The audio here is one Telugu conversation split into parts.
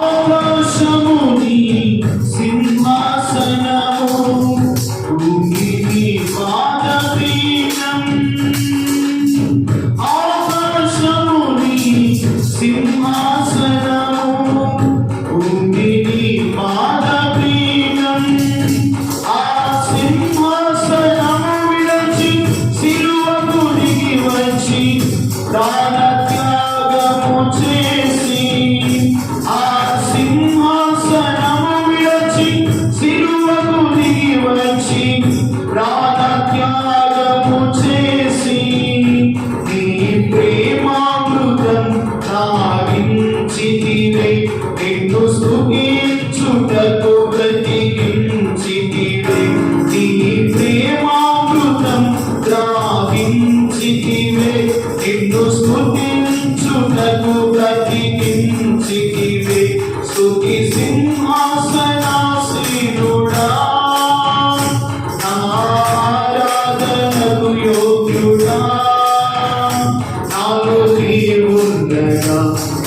ఆకాశముని సింహాసనము.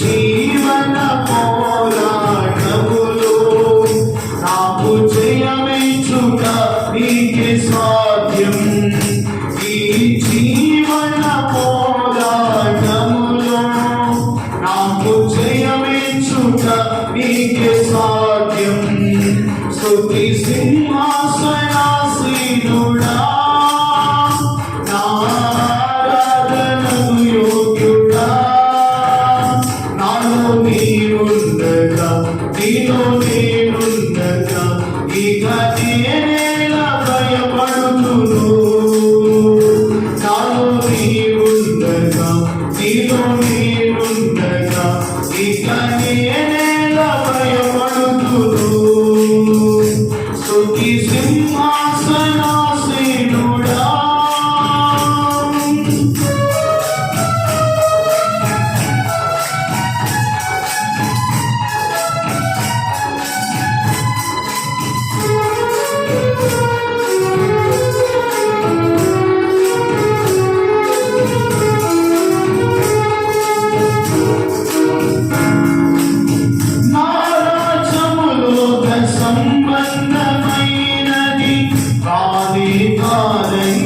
జీవన పోరాటములో నాకు జయమించుట నీకే సాధ్యం. ఈ జీవన పోరాటములో నాకు జయమించుట నీకే సాధ్యం. స్తుతి సింహాసనాసీనుడా నీవుండగా నీలో నేనుండగా ఇక నేనేలా భయపడుతును. నాలో నీవుండగా నీలో నేనుండగా ఇక నేనేలా భయపడుతును. సుఖి సింహాసనా morning.